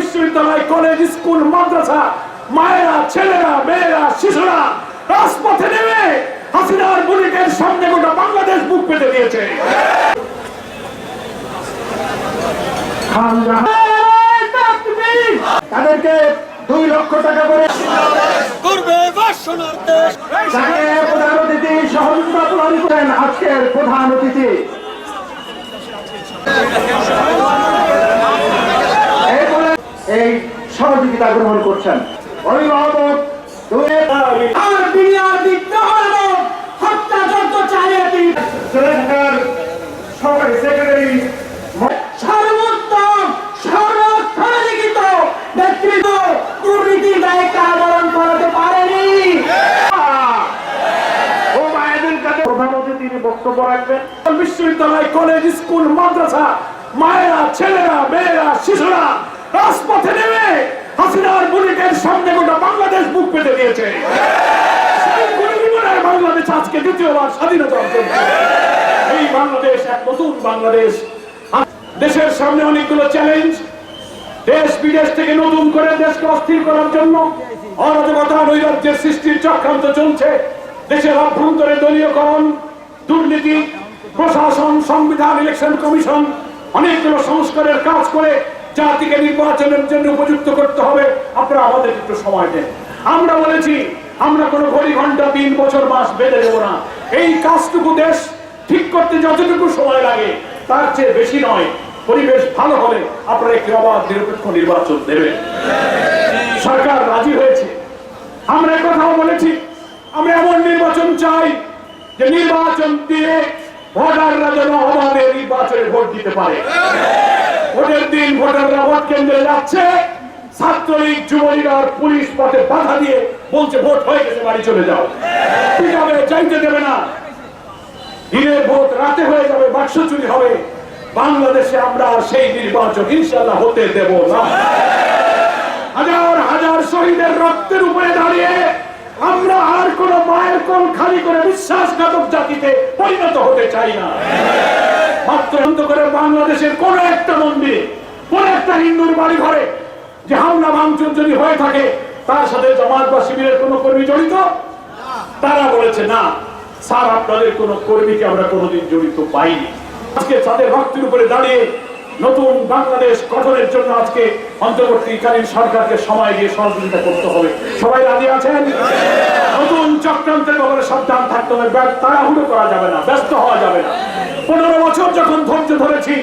বিশ্ববিদ্যালয় college school মাদ্রাসা মায়েরা ছেলেরা মেয়েরা শিশুরা রাজপথে নেমে হাসিনার বুলেটের সামনে গোটা বাংলাদেশ বুক পেতে দিয়েছে। তাদেরকে দুই লক্ষ টাকা করে প্রধান অতিথি সহযোগিতা প্রদান করেন আজকের প্রধান অতিথি। এই সহযোগিতা গ্রহণ করছেন। অভিভাবক সর্বোত্তম কারাবরণ করাতে পারেনি। অতিথির বক্তব্য বিশ্ববিদ্যালয়, কলেজ, স্কুল, মাদ্রাসা, মায়েরা, ছেলেরা, মেয়েরা, শিশুরা রাজপথে নেমে হাসিনার বুলেটের সামনে গোটা বাংলাদেশ বুক পেতে দিয়েছে। বাংলাদেশ আজকে দ্বিতীয়বার স্বাধীনতা অর্জন এই বাংলাদেশ, এক নতুন বাংলাদেশ। দেশের সামনে অনেকগুলো চ্যালেঞ্জ দেশ বিদেশ থেকে নতুন করে দেশকে অস্থির করার জন্য অরাজকতা, নৈরাজ্যের সৃষ্টির চক্রান্ত চলছে। দেশের অভ্যন্তরে দলীয়করণ, দুর্নীতি, প্রশাসন, সংবিধান ইলেকশন কমিশন অনেকগুলো সংস্কারের কাজ করে জাতিকে নির্বাচনের জন্য উপযুক্ত করতে হবে। আপনারা আমাদের একটু সময় দেন। আমরা বলেছি, আমরা কোনো ঘড়ি ঘণ্টা দিন বছর, মাস বেঁধে দেবো না। এই কাজটুকু দেশ ঠিক করতে যতটুকু সময় লাগে, তার চেয়ে বেশি নয়। পরিবেশ ভালো হলে আপনারা একটি অবাধ, নিরপেক্ষ নির্বাচন দেবেন। সরকার রাজি হয়েছে। আমরা কথাও বলেছি, আমরা এমন নির্বাচন চাই যে নির্বাচন দিয়ে ভোটাররা যেন অবাধে নির্বাচনে ভোট দিতে পারে। ভোটের দিন ভোটাররা ভোট কেন্দ্রে যাচ্ছে। ছাত্রলীগ, যুবলীগ আর পুলিশ পথে বাধা দিয়ে বলছে, ভোট হয়ে গেছে, বাড়ি চলে যাও। ঠিক হবে চাইতে দেবে না। দিনের ভোট রাতে হয়ে যাবে, বাক্স চুরি হবে। বাংলাদেশে আমরা সেই নির্বাচন ইনশাল্লাহ হতে দেব না। হাজার হাজার শহীদের রক্তের উপরে দাঁড়িয়ে আমরা আর কোন মায়ের কোন খালি করে বিশ্বাসঘাতক জাতিতে পরিণত হতে চাই না। মাত্র করে বাংলাদেশের কোন একটা মন্দিরে কোন একটা হিন্দুর বাড়ি ঘরে যে হামলা ভাঙচুর যদি হয়ে থাকে তার সাথে জামাত বা শিবিরের কোন কর্মী জড়িত? তারা বলেছে না স্যার আপনাদের কোন কর্মীকে আমরা কোনোদিন জড়িত পাইনি। আজকে তাদের রক্তের উপরে দাঁড়িয়ে নতুন বাংলাদেশ গঠনের জন্য আজকে অন্তর্বর্তীকালীন সরকারকে সময় দিয়ে সহযোগিতা করতে হবে। সবাই রাজি আছেন? নতুন চক্রান্তের ব্যাপারে সাবধান থাকতে হবে। তাড়াহুড়ো করা যাবে না ব্যস্ত হওয়া যাবে না। পনেরো বছর যখন ধৈর্য ধরেছি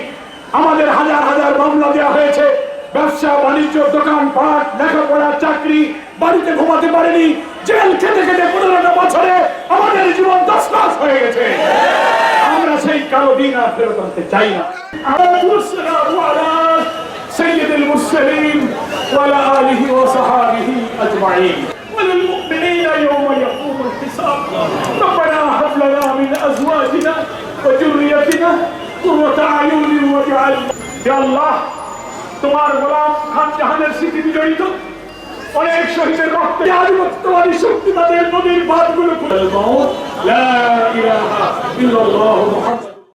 আমাদের হাজার হাজার মামলা দেওয়া হয়েছে ব্যবসা বাণিজ্য দোকান পাট লেখাপড়া চাকরি বাড়িতে ঘুমাতে পারেনি জেল খেতে খেতে পনেরোটা বছরে আমাদের জীবন দশ মাস হয়ে গেছে আমরা সেই কালো দিন আর ফেরত আনতে চাই না والسلام على سيد المرسلين وعلى آله وصحابه أجمعين وللمؤمنين يوم يقوم الحساب ربنا هب لنا من أزواجنا আলাইয়া কুররাতা আয়ুনি ওয়াজআল হে আল্লাহ, তোমার গোলাম খান জাহানের স্মৃতি জড়িত অনেক শহীদের রক্ত আধিপত্যবাদী শক্তি তাদের নদীর বাঁধগুলো লা ইলাহা ইল্লাল্লাহু মুহাম্মাদ